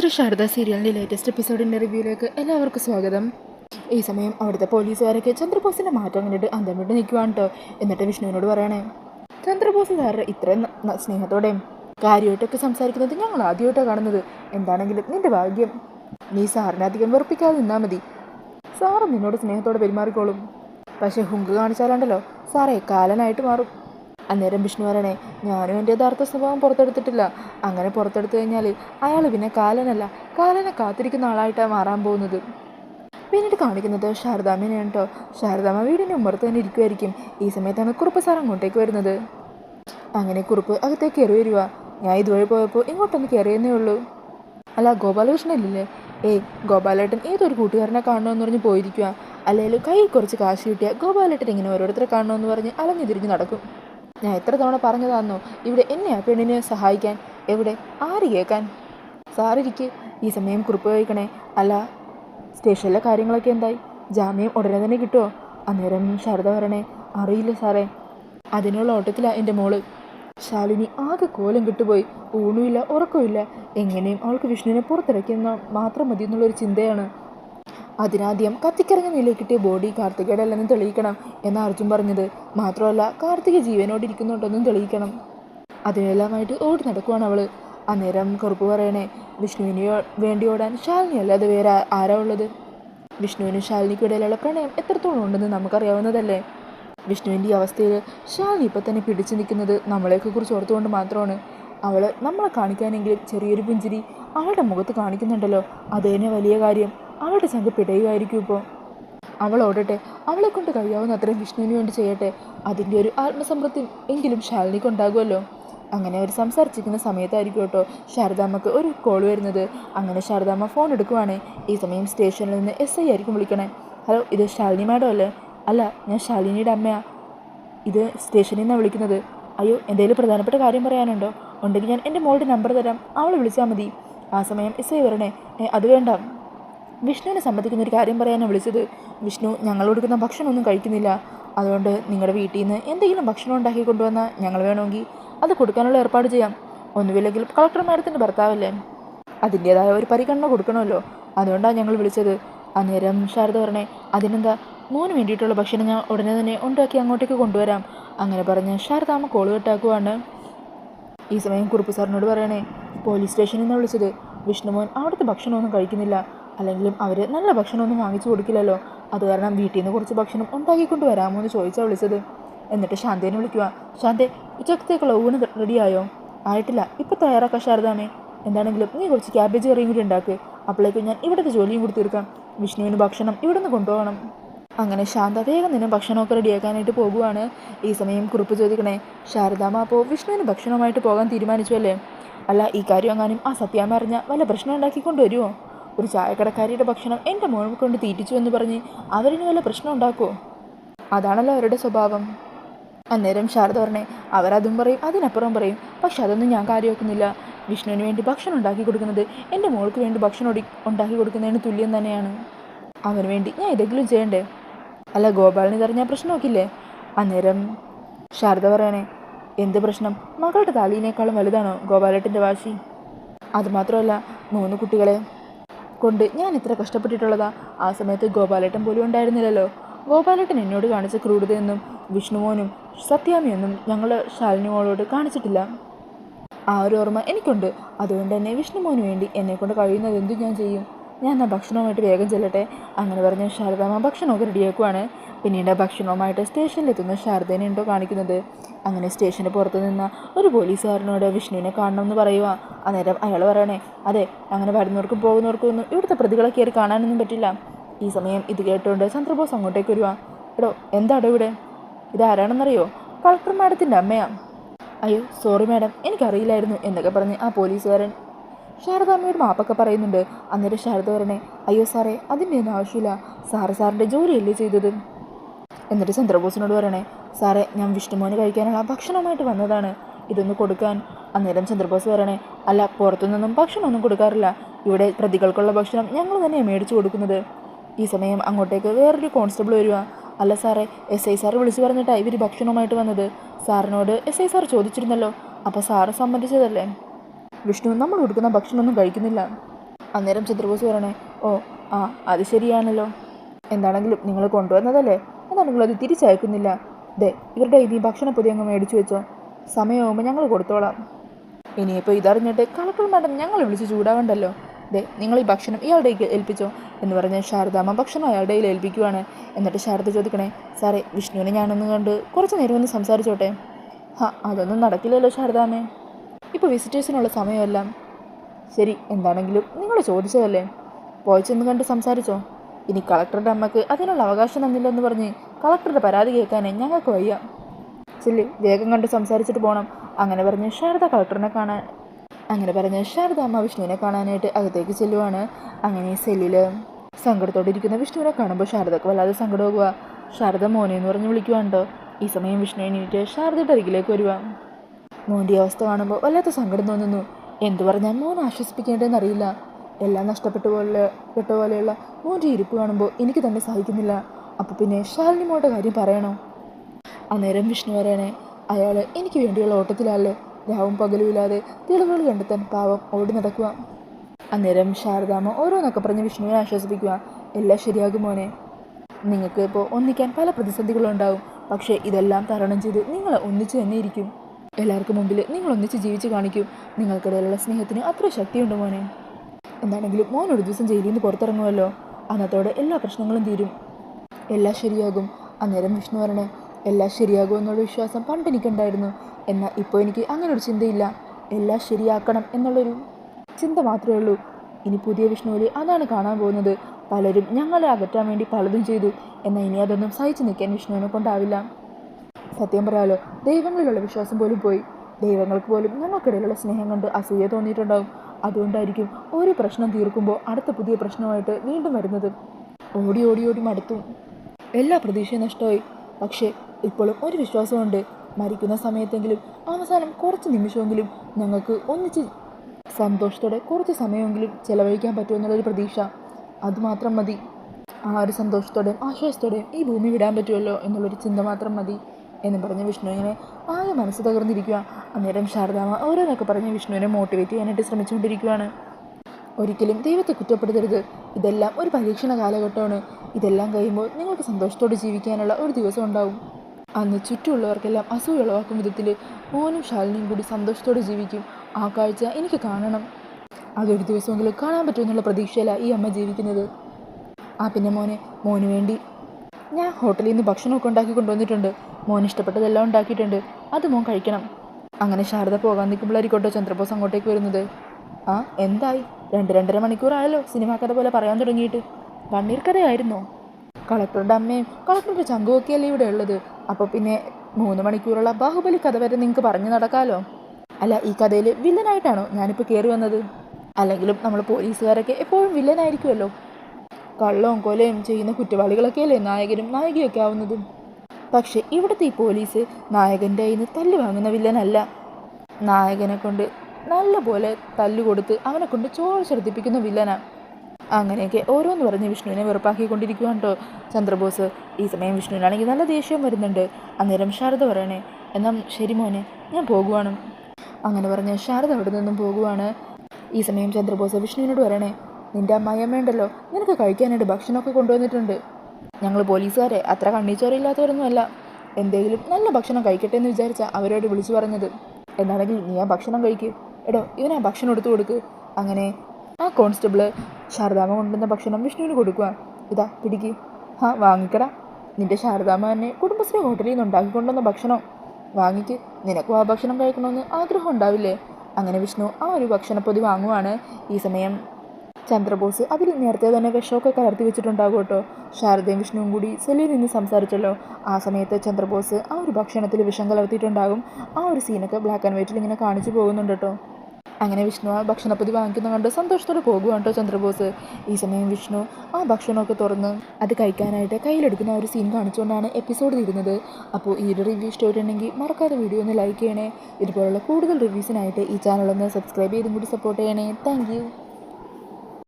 ശ്രീ ശാരദ സീരിയലിന്റെ ലേറ്റസ്റ്റ് എപ്പിസോഡിന്റെ റിവ്യൂയിലേക്ക് എല്ലാവർക്കും സ്വാഗതം. ഈ സമയം അവിടുത്തെ പോലീസുകാരൊക്കെ ചന്ദ്രബോസിന്റെ മാറ്റം കണ്ടിട്ട് അന്തം വിട്ട് നിൽക്കുവാണ് കേട്ടോ എന്നിട്ട് വിഷ്ണുവിനോട് പറയണേ ചന്ദ്രബോസ് സാറ് ഇത്രയും സ്നേഹത്തോടെയും കാര്യമായിട്ടൊക്കെ സംസാരിക്കുന്നത് ഞങ്ങൾ ആദ്യമായിട്ടാണ് കാണുന്നത്. എന്താണെങ്കിലും നിന്റെ ഭാഗ്യം. നീ സാറിനെ അധികം വെറുപ്പിക്കാതെ നിന്നാൽ മതി. സാറ് നിന്നോട് സ്നേഹത്തോടെ പെരുമാറിക്കോളും. പക്ഷേ ഹുങ്ക് കാണിച്ചാലാണ്ടല്ലോ സാറേ കാലനായിട്ട് മാറും. അന്നേരം വിഷ്ണു പറയണേ ഞാനും എന്റെ യഥാർത്ഥ സ്വഭാവം പുറത്തെടുത്തിട്ടില്ല. അങ്ങനെ പുറത്തെടുത്തു കഴിഞ്ഞാൽ അയാൾ പിന്നെ കാലനല്ല. കാലനെ കാത്തിരിക്കുന്ന ആളായിട്ടാണ് മാറാൻ പോകുന്നത്. പിന്നീട് കാണിക്കുന്നത് ശാരദാമ്മനെയാണ് കേട്ടോ ശാരദാമ്മ വീടിന്റെ ഉമ്പറത്ത് തന്നെ ഇരിക്കുമായിരിക്കും ഈ സമയത്താണ് കുറുപ്പ് സാർ അങ്ങോട്ടേക്ക് വരുന്നത്. അങ്ങനെ കുറുപ്പ് അകത്തേക്ക് കയറി വരിക. ഞാൻ ഇതുവഴി പോയപ്പോൾ ഇങ്ങോട്ടൊന്ന് കയറിയെന്നേ ഉള്ളൂ. അല്ല ഗോപാലകൃഷ്ണൻ ഇല്ലേ ഏയ് ഗോപാലേട്ടൻ ഏതൊരു കൂട്ടുകാരനെ കാണണമെന്ന് പറഞ്ഞ് പോയിരിക്കുക അല്ലെങ്കിൽ കയ്യിൽ കുറച്ച് കാശ് കിട്ടിയാൽ ഗോപാലേട്ടൻ ഇങ്ങനെ ഓരോരുത്തരെ കാണണമെന്ന് പറഞ്ഞ് അലഞ്ഞു തിരിഞ്ഞ് നടക്കും. ഞാൻ എത്ര തവണ പറഞ്ഞതാന്നോ? ഇവിടെ എന്നെ ആ പെണ്ണിനെ സഹായിക്കാൻ? എവിടെ? ആര് കേൾക്കാൻ? സാറിരിക്ക് ഈ സമയം കുറിപ്പ് കഴിക്കണേ. അല്ല സ്റ്റേഷനിലെ കാര്യങ്ങളൊക്കെ എന്തായി? ജാമ്യം ഉടനെ തന്നെ കിട്ടുമോ അന്നേരം ശാരദ വരണേ. അറിയില്ല സാറേ. അതിനുള്ള ഓട്ടത്തിലാണ് എന്റെ മോൾ. ശാലിനി ആകെ കോലം കിട്ടുപോയി. ഊണുമില്ല ഉറക്കമില്ല എങ്ങനെയും അവൾക്ക് വിഷ്ണുവിനെ പുറത്തിറക്കിയെന്ന മാത്രം മതി എന്നുള്ളൊരു ചിന്തയാണ്. അതിനാദ്യം കത്തിക്കിറങ്ങി നില കിട്ടിയ ബോഡി കാർത്തികയുടെ അല്ലെന്ന് തെളിയിക്കണം എന്ന് അർജുൻ പറഞ്ഞത്. മാത്രമല്ല കാർത്തിക ജീവനോട് ഇരിക്കുന്നുണ്ടെന്നും തെളിയിക്കണം. അതിനെല്ലാമായിട്ട് ഓടി നടക്കുവാണ് അവൾ. അന്നേരം കുറുപ്പ് പറയണേ വിഷ്ണുവിന് വേണ്ടി ഓടാൻ ശാലിനി അല്ലാതെ വേറെ ആരാ ഉള്ളത്? വിഷ്ണുവിനും ശാലിനിക്കും ഇടയിലുള്ള പ്രണയം എത്രത്തോളം ഉണ്ടെന്ന് നമുക്കറിയാവുന്നതല്ലേ? വിഷ്ണുവിന്റെ ഈ അവസ്ഥയിൽ ശാലിനി ഇപ്പം തന്നെ പിടിച്ചു നിൽക്കുന്നത് നമ്മളെയൊക്കെ കുറിച്ച് ഓർത്തുകൊണ്ട് മാത്രമാണ്. അവൾ നമ്മളെ കാണിക്കാനെങ്കിലും ചെറിയൊരു പുഞ്ചിരി അവളുടെ മുഖത്ത് കാണിക്കുന്നുണ്ടല്ലോ അത് തന്നെ വലിയ കാര്യം. അവളുടെ ചങ്ക് പിടയുമായിരിക്കും ഇപ്പോൾ അവൾ ഓടട്ടെ. അവളെ കൊണ്ട് കഴിയാവുന്ന അത്രയും വിഷ്ണുവിന് വേണ്ടി ചെയ്യട്ടെ. അതിന്റെ ഒരു ആത്മസമൃദ്ധി എങ്കിലും ശാലിനിക്ക് ഉണ്ടാകുമല്ലോ. അങ്ങനെ അവർ സംസാരിച്ചിരിക്കുന്ന സമയത്തായിരിക്കും കേട്ടോ ശാരദാമ്മക്ക് ഒരു കോൾ വരുന്നത്. അങ്ങനെ ശാരദാമ്മ ഫോൺ എടുക്കുവാണ്. ഈ സമയം സ്റ്റേഷനിൽ നിന്ന് എസ് ഐ ആയിരിക്കും വിളിക്കണേ. ഹലോ ഇത് ശാലിനി മാഡം അല്ലേ? അല്ല ഞാൻ ശാലിനിയുടെ അമ്മയാ. ഇത് സ്റ്റേഷനിൽ നിന്നാണ് വിളിക്കുന്നത്. അയ്യോ എന്തെങ്കിലും പ്രധാനപ്പെട്ട കാര്യം പറയാനുണ്ടോ? ഉണ്ടെങ്കിൽ ഞാൻ എന്റെ മോളുടെ നമ്പർ തരാം. അവളെ വിളിച്ചാൽ മതി. ആ സമയം എസ് ഐ വരണേ. "ഏ, അത് വേണ്ട. വിഷ്ണുവിനെ സംബന്ധിക്കുന്ന ഒരു കാര്യം പറയാനാണ് വിളിച്ചത്. വിഷ്ണു ഞങ്ങൾ കൊടുക്കുന്ന ഭക്ഷണമൊന്നും കഴിക്കുന്നില്ല. അതുകൊണ്ട് നിങ്ങളുടെ വീട്ടിൽ നിന്ന് എന്തെങ്കിലും ഭക്ഷണം ഉണ്ടാക്കി കൊണ്ടുവന്നാൽ ഞങ്ങൾ വേണമെങ്കിൽ അത് കൊടുക്കാനുള്ള ഏർപ്പാട് ചെയ്യാം. ഒന്നുമില്ലെങ്കിൽ കളക്ടർ മാഡത്തിന്റെ ഭർത്താവല്ലേ? അതിന്റേതായ ഒരു പരിഗണന കൊടുക്കണമല്ലോ. അതുകൊണ്ടാണ് ഞങ്ങൾ വിളിച്ചത്. അന്നേരം ശാരദ പറഞ്ഞേ അതിനെന്താ? മോന് വേണ്ടിയിട്ടുള്ള ഭക്ഷണം ഞാൻ ഉടനെ തന്നെ ഉണ്ടാക്കി അങ്ങോട്ടേക്ക് കൊണ്ടുവരാം. അങ്ങനെ പറഞ്ഞ് ശാരദാമ്മ കോൾ കെട്ടാക്കുവാണ്. ഈ സമയം കുറുപ്പ് സാറിനോട് പറയണേ പോലീസ് സ്റ്റേഷനിൽ നിന്ന് വിളിച്ചത്. വിഷ്ണുമോൻ അവിടുത്തെ ഭക്ഷണമൊന്നും കഴിക്കുന്നില്ല. അല്ലെങ്കിലും അവർ നല്ല ഭക്ഷണമൊന്നും വാങ്ങിച്ചു കൊടുക്കില്ലല്ലോ. അത് കാരണം വീട്ടിൽ നിന്ന് കുറച്ച് ഭക്ഷണം ഉണ്ടാക്കിക്കൊണ്ട് വരാമോ എന്ന് ചോദിച്ചാൽ വിളിച്ചത്. എന്നിട്ട് ശാന്തേനെ വിളിക്കുക ശാന്തേ ഉച്ചക്കത്തേക്കുള്ള ഊണ് റെഡിയായോ ആയിട്ടില്ല. ഇപ്പം തയ്യാറാക്കാം ശാരദാമേ എന്താണെങ്കിലും നീ കുറച്ച് ക്യാബേജ് കറിയും കൂടി ഉണ്ടാക്ക്. അപ്പോഴേക്കും ഞാൻ ഇവിടുത്തെ ജോലിയും കൂടി തീർക്കാം. വിഷ്ണുവിന് ഭക്ഷണം ഇവിടുന്ന് കൊണ്ടുപോകണം. അങ്ങനെ ശാന്ത വേഗം നിന്നും ഭക്ഷണമൊക്കെ റെഡിയാക്കാനായിട്ട് പോകുവാണ്. ഈ സമയം കുറിപ്പ് ചോദിക്കണേ. ശാരദാമ്മ അപ്പോൾ വിഷ്ണുവിന് ഭക്ഷണമായിട്ട് പോകാൻ തീരുമാനിച്ചു അല്ലേ? അല്ല ഈ കാര്യം എങ്ങാനും ആ സത്യാമ്മ അറിഞ്ഞാൽ വല്ല പ്രശ്നം ഉണ്ടാക്കിക്കൊണ്ട് കൊണ്ടുവരുമോ ഒരു ചായക്കടക്കാരിയുടെ ഭക്ഷണം എന്റെ മോനെ കൊണ്ട് തീറ്റിച്ചു എന്ന് പറഞ്ഞ് അവരിന് വല്ല പ്രശ്നം ഉണ്ടാക്കുമോ അതാണല്ലോ അവരുടെ സ്വഭാവം. അന്നേരം ശാരദ പറഞ്ഞേ അവരതും പറയും അതിനപ്പുറം പറയും. പക്ഷെ അതൊന്നും ഞാൻ കാര്യമാക്കുന്നില്ല. വിഷ്ണുവിന് വേണ്ടി ഭക്ഷണം ഉണ്ടാക്കി കൊടുക്കുന്നത് എന്റെ മോൾക്ക് വേണ്ടി ഭക്ഷണം ഉണ്ടാക്കി കൊടുക്കുന്നതിന് തുല്യം തന്നെയാണ്. അവന് വേണ്ടി ഞാൻ ഇതെങ്കിലും ചെയ്യണ്ടേ? അല്ല ഗോപാലിന് ഇതറിഞ്ഞാൽ പ്രശ്നമൊക്കില്ലേ അന്നേരം ശാരദ പറയണേ എന്ത് പ്രശ്നം? മകളുടെ താലിനേക്കാളും വലുതാണോ ഗോപാലേട്ടന്റെ വാശി? അതുമാത്രമല്ല മൂന്ന് കുട്ടികളെ കൊണ്ട് ഞാൻ ഇത്ര കഷ്ടപ്പെട്ടിട്ടുള്ളതാ. ആ സമയത്ത് ഗോപാലേട്ടൻ പോലും ഉണ്ടായിരുന്നില്ലല്ലോ. ഗോപാലേട്ടൻ എന്നോട് കാണിച്ച ക്രൂരതയൊന്നും വിഷ്ണുമോനും സത്യാമിയൊന്നും ഞങ്ങൾ ശാലിനിമോളോട് കാണിച്ചിട്ടില്ല. ആ ഒരു ഓർമ്മ എനിക്കുണ്ട്. അതുകൊണ്ട് തന്നെ വിഷ്ണുമോന് വേണ്ടി എന്നെക്കൊണ്ട് കഴിയുന്നത് എന്തും ഞാൻ ചെയ്യും. ഞാൻ ആ ഭക്ഷണവുമായിട്ട് വേഗം ചെല്ലട്ടെ? അങ്ങനെ പറഞ്ഞ് ശാരദാമ്മ ഭക്ഷണമൊക്കെ റെഡിയാക്കുവാണ്. പിന്നീട് ഭക്ഷണവുമായിട്ട് സ്റ്റേഷനിലെത്തുന്ന ശാരദേനെ ഉണ്ടോ കാണിക്കുന്നത്. അങ്ങനെ സ്റ്റേഷന് പുറത്ത് നിന്ന ഒരു പോലീസുകാരനോട് വിഷ്ണുവിനെ കാണണമെന്ന് പറയുക അന്നേരം അയാൾ പറയണേ അതെ അങ്ങനെ വരുന്നവർക്കും പോകുന്നവർക്കും ഒന്നും ഇവിടുത്തെ പ്രതികളെ കയറി കാണാനൊന്നും പറ്റില്ല. ഈ സമയം ഇത് കേട്ടുകൊണ്ട് ചന്ദ്രബോസ് അങ്ങോട്ടേക്ക് വരുവാ. എടോ എന്താടോ ഇവിടെ? ഇതാരാണെന്നറിയോ? കളക്ടർ മാഡത്തിന്റെ അമ്മയാണ് അയ്യോ സോറി മാഡം എനിക്കറിയില്ലായിരുന്നു എന്നൊക്കെ പറഞ്ഞ് ആ പോലീസുകാരൻ ശാരദാമ്മയോട് മാപ്പൊക്കെ പറയുന്നുണ്ട്. അന്നേരം ശാരദ പറയണേ അയ്യോ സാറേ അതിന്റെ ഒന്നും ആവശ്യമില്ല. സാറ് സാറിന്റെ ജോലിയല്ലേ ചെയ്തത്? എന്നിട്ട് ചന്ദ്രബോസിനോട് പറയണേ സാറേ ഞാൻ വിഷ്ണുമോന് കഴിക്കാനുള്ള ഭക്ഷണമായിട്ട് വന്നതാണ്. ഇതൊന്ന് കൊടുക്കാൻ. അന്നേരം ചന്ദ്രബോസ് പറയണേ അല്ല പുറത്തുനിന്നൊന്നും ഭക്ഷണമൊന്നും കൊടുക്കാറില്ല. ഇവിടെ പ്രതികൾക്കുള്ള ഭക്ഷണം ഞങ്ങൾ തന്നെയാണ് മേടിച്ചു കൊടുക്കുന്നത്. ഈ സമയം അങ്ങോട്ടേക്ക് വേറൊരു കോൺസ്റ്റബിൾ വരിക അല്ല സാറേ എസ് ഐ സാർ വിളിച്ചു പറഞ്ഞിട്ടാണ് ഇവർ ഭക്ഷണവുമായിട്ട് വന്നത്. സാറിനോട് എസ് ഐ സാർ ചോദിച്ചിരുന്നല്ലോ. അപ്പോൾ സാറ് സമ്മതിച്ചതല്ലേ? വിഷ്ണു നമ്മൾ കൊടുക്കുന്ന ഭക്ഷണമൊന്നും കഴിക്കുന്നില്ല. അന്നേരം ചന്ദ്രബോസ് പറയണേ ഓ ആ അത് ശരിയാണല്ലോ. എന്താണെങ്കിലും നിങ്ങൾ കൊണ്ടുവന്നതല്ലേ? എന്താണെങ്കിലും അത് തിരിച്ചയക്കുന്നില്ല. ദേ ഇവരുടെ ഇനി ഭക്ഷണ പൊതി അങ്ങ് മേടിച്ചു വെച്ചോ. സമയമാകുമ്പോൾ ഞങ്ങൾ കൊടുത്തോളാം. ഇനിയിപ്പോൾ ഇതറിഞ്ഞിട്ട് കളക്ടർ മാഡം ഞങ്ങൾ വിളിച്ച് ചൂടാവണ്ടല്ലോ. ദേ നിങ്ങൾ ഈ ഭക്ഷണം ഇയാളുടെ ഏൽപ്പിച്ചോ എന്ന് പറഞ്ഞ് ശാരദാമ്മ ഭക്ഷണം അയാളുടെ കയ്യിൽ ഏൽപ്പിക്കുവാണ്. എന്നിട്ട് ശാരദ ചോദിക്കണേ സാറേ വിഷ്ണുവിനെ ഞാനൊന്ന് കണ്ട് കുറച്ച് നേരം ഒന്ന് സംസാരിച്ചോട്ടെ? ഹാ അതൊന്നും നടക്കില്ലല്ലോ ശാരദാമ്മേ. ഇപ്പോൾ വിസിറ്റേഴ്സിനുള്ള സമയമെല്ലാം. ശരി എന്താണെങ്കിലും നിങ്ങൾ ചോദിച്ചതല്ലേ? പോയി ചെന്ന് കണ്ട് സംസാരിച്ചോ? ഇനി കളക്ടറുടെ അമ്മയ്ക്ക് അതിനുള്ള അവകാശം തന്നില്ലെന്ന് പറഞ്ഞ് കളക്ടറുടെ പരാതി കേൾക്കാനേ ഞങ്ങൾക്ക് വയ്യ. ചെല്ലി വേഗം കണ്ട് സംസാരിച്ചിട്ട് പോകണം അങ്ങനെ പറഞ്ഞ് ശാരദ കളക്ടറിനെ കാണാൻ അങ്ങനെ പറഞ്ഞ് ശാരദ അമ്മ വിഷ്ണുവിനെ കാണാനായിട്ട് അകത്തേക്ക് ചെല്ലുവാണ്. അങ്ങനെ സെല്ലിൽ സങ്കടത്തോടെ ഇരിക്കുന്ന വിഷ്ണുവിനെ കാണുമ്പോൾ ശാരദക്ക് വല്ലാതെ സങ്കടമാകുക ശാരദ മോനെ എന്ന് പറഞ്ഞ് വിളിക്കുവാണ്ടോ ഈ സമയം വിഷ്ണു എണീറ്റ് ശാരദയുടെ അരികിലേക്ക് വരുക മോന്റെ അവസ്ഥ കാണുമ്പോൾ വല്ലാത്ത സങ്കടം തോന്നുന്നു. എന്തു പറഞ്ഞാൽ മോൻ ആശ്വസിപ്പിക്കേണ്ടതെന്നറിയില്ല. എല്ലാം നഷ്ടപ്പെട്ട പോലെ പെട്ട പോലെയുള്ള മോന്റെ ഇരിപ്പ് കാണുമ്പോൾ എനിക്ക് തന്നെ സാധിക്കുന്നില്ല അപ്പോൾ പിന്നെ ശാലിനി മോളുടെ കാര്യം പറയണോ. അന്നേരം വിഷ്ണു പറയണേ അയാൾ എനിക്ക് വേണ്ടിയുള്ള ഓട്ടത്തിലല്ലേ. രാവും പകലുമില്ലാതെ തെളിവുകൾ കണ്ടെത്താൻ പാവം ഓടി നടക്കുക. അന്നേരം ശാരദാമ്മ ഓരോന്നൊക്കെ പറഞ്ഞ് വിഷ്ണുവിനെ ആശ്വസിപ്പിക്കുക. എല്ലാം ശരിയാകും മോനെ. നിങ്ങൾക്ക് ഇപ്പോൾ ഒന്നിക്കാൻ പല പ്രതിസന്ധികളുണ്ടാവും. പക്ഷേ ഇതെല്ലാം തരണം ചെയ്ത് നിങ്ങൾ ഒന്നിച്ചു തന്നെ ഇരിക്കും എല്ലാവർക്കും മുമ്പിൽ നിങ്ങൾ ഒന്നിച്ച് ജീവിച്ച് കാണിക്കും. നിങ്ങൾക്കിടയിലുള്ള സ്നേഹത്തിന് അത്ര ശക്തിയുണ്ട് മോനെ? എന്താണെങ്കിലും മോൻ ഒരു ദിവസം ജയിലിൽ നിന്ന് പുറത്തിറങ്ങുമല്ലോ. അന്നത്തോടെ എല്ലാ പ്രശ്നങ്ങളും തീരും. എല്ലാം ശരിയാകും. അന്നേരം വിഷ്ണു പറഞ്ഞേ എല്ലാം ശരിയാകും എന്നുള്ള വിശ്വാസം പണ്ട് എനിക്കുണ്ടായിരുന്നു. എന്നാൽ ഇപ്പോൾ എനിക്ക് അങ്ങനെ ഒരു ചിന്തയില്ല. എല്ലാം ശരിയാക്കണം എന്നുള്ളൊരു ചിന്ത മാത്രമേ ഉള്ളൂ. ഇനി പുതിയ വിഷ്ണുവിൽ അതാണ് കാണാൻ പോകുന്നത്. പലരും ഞങ്ങളെ അകറ്റാൻ വേണ്ടി പലതും ചെയ്തു. എന്നാൽ ഇനി അതൊന്നും സഹിച്ചു നിൽക്കാൻ വിഷ്ണുവിനെ കൊണ്ടാവില്ല. സത്യം പറയാലോ ദൈവങ്ങളിലുള്ള വിശ്വാസം പോലും പോയി. ദൈവങ്ങൾക്ക് പോലും ഞങ്ങൾക്കിടയിലുള്ള സ്നേഹം കണ്ട് അസൂയ തോന്നിയിട്ടുണ്ടാവും. അതുകൊണ്ടായിരിക്കും ഒരു പ്രശ്നം തീർക്കുമ്പോൾ അടുത്ത പുതിയ പ്രശ്നമായിട്ട് വീണ്ടും വരുന്നത്. ഓടി ഓടി ഓടി മടുത്തു. എല്ലാ പ്രതീക്ഷയും നഷ്ടമായി. പക്ഷേ ഇപ്പോഴും ഒരു വിശ്വാസമുണ്ട്. മരിക്കുന്ന സമയത്തെങ്കിലും അവസാനം കുറച്ച് നിമിഷമെങ്കിലും ഞങ്ങൾക്ക് ഒന്നിച്ച് സന്തോഷത്തോടെ കുറച്ച് സമയമെങ്കിലും ചെലവഴിക്കാൻ പറ്റുമെന്നുള്ളൊരു പ്രതീക്ഷ. അതുമാത്രം മതി. ആ ഒരു സന്തോഷത്തോടെയും ആശ്വാസത്തോടെയും ഈ ഭൂമി വിടാൻ പറ്റുമല്ലോ എന്നുള്ളൊരു ചിന്ത മാത്രം മതി. എന്ന് പറഞ്ഞ് വിഷ്ണു ഇങ്ങനെ ആകെ മനസ്സ് തകർന്നിരിക്കുക അന്നേരം ശാരദാമ്മ ഓരോന്നൊക്കെ പറഞ്ഞ് വിഷ്ണുവിനെ മോട്ടിവേറ്റ് ചെയ്യാനായിട്ട് ശ്രമിച്ചുകൊണ്ടിരിക്കുകയാണ് ഒരിക്കലും ദൈവത്തെ കുറ്റപ്പെടുത്തരുത്. ഇതെല്ലാം ഒരു പരീക്ഷണ കാലഘട്ടമാണ്. ഇതെല്ലാം കഴിയുമ്പോൾ നിങ്ങൾക്ക് സന്തോഷത്തോടെ ജീവിക്കാനുള്ള ഒരു ദിവസം ഉണ്ടാവും. അന്ന് ചുറ്റുമുള്ളവർക്കെല്ലാം അസൂയ ഉളവാക്കും വിധത്തിൽ മോനും ശാലിനിയും കൂടി സന്തോഷത്തോടെ ജീവിക്കും. ആ കാഴ്ച എനിക്ക് കാണണം. അതൊരു ദിവസമെങ്കിലും കാണാൻ പറ്റുമെന്നുള്ള പ്രതീക്ഷയിലാണ് ഈ അമ്മ ജീവിക്കുന്നത്. ആ പിന്നെ മോനെ മോന് വേണ്ടി ഞാൻ ഹോട്ടലിൽ നിന്ന് ഭക്ഷണമൊക്കെ ഉണ്ടാക്കി കൊണ്ടുവന്നിട്ടുണ്ട്. മോൻ ഇഷ്ടപ്പെട്ടതെല്ലാം ഉണ്ടാക്കിയിട്ടുണ്ട്. അത് മോൻ കഴിക്കണം. അങ്ങനെ ശാരദ പോകാൻ നിൽക്കുമ്പോഴായിരിക്കോട്ടോ ചന്ദ്രബോസ് അങ്ങോട്ടേക്ക് വരുന്നത്. ആ എന്തായി? രണ്ട് രണ്ടര മണിക്കൂറായല്ലോ സിനിമാ കഥ പോലെ പറയാൻ തുടങ്ങിയിട്ട്. കണ്ണീർ കഥയായിരുന്നോ. കളക്ടറുടെ അമ്മയും കളക്ടറുടെ ചങ്കുമൊക്കെയല്ലേ ഇവിടെ ഉള്ളത്. അപ്പോൾ പിന്നെ മൂന്ന് മണിക്കൂറുള്ള ബാഹുബലി കഥ വരെ നിങ്ങൾക്ക് പറഞ്ഞു നടക്കാമല്ലോ അല്ല ഈ കഥയിൽ വില്ലനായിട്ടാണോ ഞാനിപ്പോൾ കയറി വന്നത്? അല്ലെങ്കിലും നമ്മൾ പോലീസുകാരൊക്കെ എപ്പോഴും വില്ലനായിരിക്കുമല്ലോ. കള്ളവും കൊലയും ചെയ്യുന്ന കുറ്റവാളികളൊക്കെയല്ലേ നായകനും നായികയൊക്കെ ആവുന്നതും? പക്ഷെ ഇവിടുത്തെ ഈ പോലീസ് നായകന്റെ കയ്യിൽ നിന്ന് തല്ല് വാങ്ങുന്ന വില്ലനല്ല. നായകനെ കൊണ്ട് നല്ലപോലെ തല്ലുകൊടുത്ത് അവനെ കൊണ്ട് ചോദിച്ചെടുത്തിപ്പിക്കുന്ന വില്ലനാണ് അങ്ങനെയൊക്കെ ഓരോന്ന് പറഞ്ഞ് വിഷ്ണുവിനെ വെറുപ്പാക്കിക്കൊണ്ടിരിക്കുകയാണ് കേട്ടോ ചന്ദ്രബോസ് ഈ സമയം വിഷ്ണുവിനാണെങ്കിൽ നല്ല ദേഷ്യം വരുന്നുണ്ട്. അന്നേരം ശാരദ പറയണേ എന്നാൽ ശരി മോനെ ഞാൻ പോകുവാണ്. അങ്ങനെ പറഞ്ഞ് ശാരദ അവിടെ നിന്നും പോകുവാണ്. ഈ സമയം ചന്ദ്രബോസ് വിഷ്ണുവിനോട് പറയണേ നിന്റെ അമ്മായിയമ്മയുണ്ടല്ലോ നിനക്ക് കഴിക്കാനായിട്ട് ഭക്ഷണമൊക്കെ കൊണ്ടുവന്നിട്ടുണ്ട്. ഞങ്ങൾ പോലീസുകാരെ അത്ര കണ്ണീച്ചോറില്ലാത്തവരൊന്നുമല്ല എന്തെങ്കിലും നല്ല ഭക്ഷണം കഴിക്കട്ടെ എന്ന് വിചാരിച്ച അവരോട് വിളിച്ചു പറഞ്ഞത്. എന്നാണെങ്കിൽ നീ ആ ഭക്ഷണം കഴിക്ക്. എടോ ഇവനെ ഭക്ഷണം എടുത്തു കൊടുക്ക്. അങ്ങനെ ആ കോൺസ്റ്റബിൾ ശാരദാമ്മ കൊണ്ടുവന്ന ഭക്ഷണം വിഷ്ണുവിന് കൊടുക്കുക ഇതാ പിടിക്ക്. ആ വാങ്ങിക്കടാ. നിന്റെ ശാരദാമ്മ തന്നെ കുടുംബശ്രീ ഹോട്ടലിൽ നിന്ന് ഉണ്ടാക്കിക്കൊണ്ടുവന്ന ഭക്ഷണം. വാങ്ങിക്ക്. നിനക്കും ആ ഭക്ഷണം കഴിക്കണമെന്ന് ആഗ്രഹം ഉണ്ടാവില്ലേ? അങ്ങനെ വിഷ്ണു ആ ഒരു ഭക്ഷണപ്പൊതി വാങ്ങുവാണ്. ഈ സമയം ചന്ദ്രബോസ് അതിൽ നേരത്തെ തന്നെ വിഷമൊക്കെ കലർത്തി വെച്ചിട്ടുണ്ടാകും കേട്ടോ. ശാരദയും വിഷ്ണുവും കൂടി സെല്ലിൽ നിന്ന് സംസാരിച്ചല്ലോ. ആ സമയത്ത് ചന്ദ്രബോസ് ആ ഒരു ഭക്ഷണത്തിൽ വിഷം കലർത്തിയിട്ടുണ്ടാകും ആ ഒരു സീനൊക്കെ ബ്ലാക്ക് ആൻഡ് വൈറ്റിൽ ഇങ്ങനെ കാണിച്ചു പോകുന്നുണ്ട് കേട്ടോ. അങ്ങനെ വിഷ്ണു ആ ഭക്ഷണപ്പൊതി വാങ്ങിക്കുന്ന കണ്ട് സന്തോഷത്തോടെ പോകുകയാണ് കേട്ടോ ചന്ദ്രബോസ്. ഈ സമയം വിഷ്ണു ആ ഭക്ഷണമൊക്കെ തുറന്ന് അത് കഴിക്കാനായിട്ട് കയ്യിലെടുക്കുന്ന ഒരു സീൻ കാണിച്ചുകൊണ്ടാണ് എപ്പിസോഡ് തീരുന്നത്. അപ്പോൾ ഈ ഒരു റിവ്യൂ ഇഷ്ടമായിട്ടുണ്ടെങ്കിൽ മറക്കാതെ വീഡിയോ ഒന്ന് ലൈക്ക് ചെയ്യണേ. ഇതുപോലുള്ള കൂടുതൽ റിവ്യൂസിനായിട്ട് ഈ ചാനലൊന്ന് സബ്സ്ക്രൈബ് ചെയ്തും കൂടി സപ്പോർട്ട് ചെയ്യണേ. താങ്ക്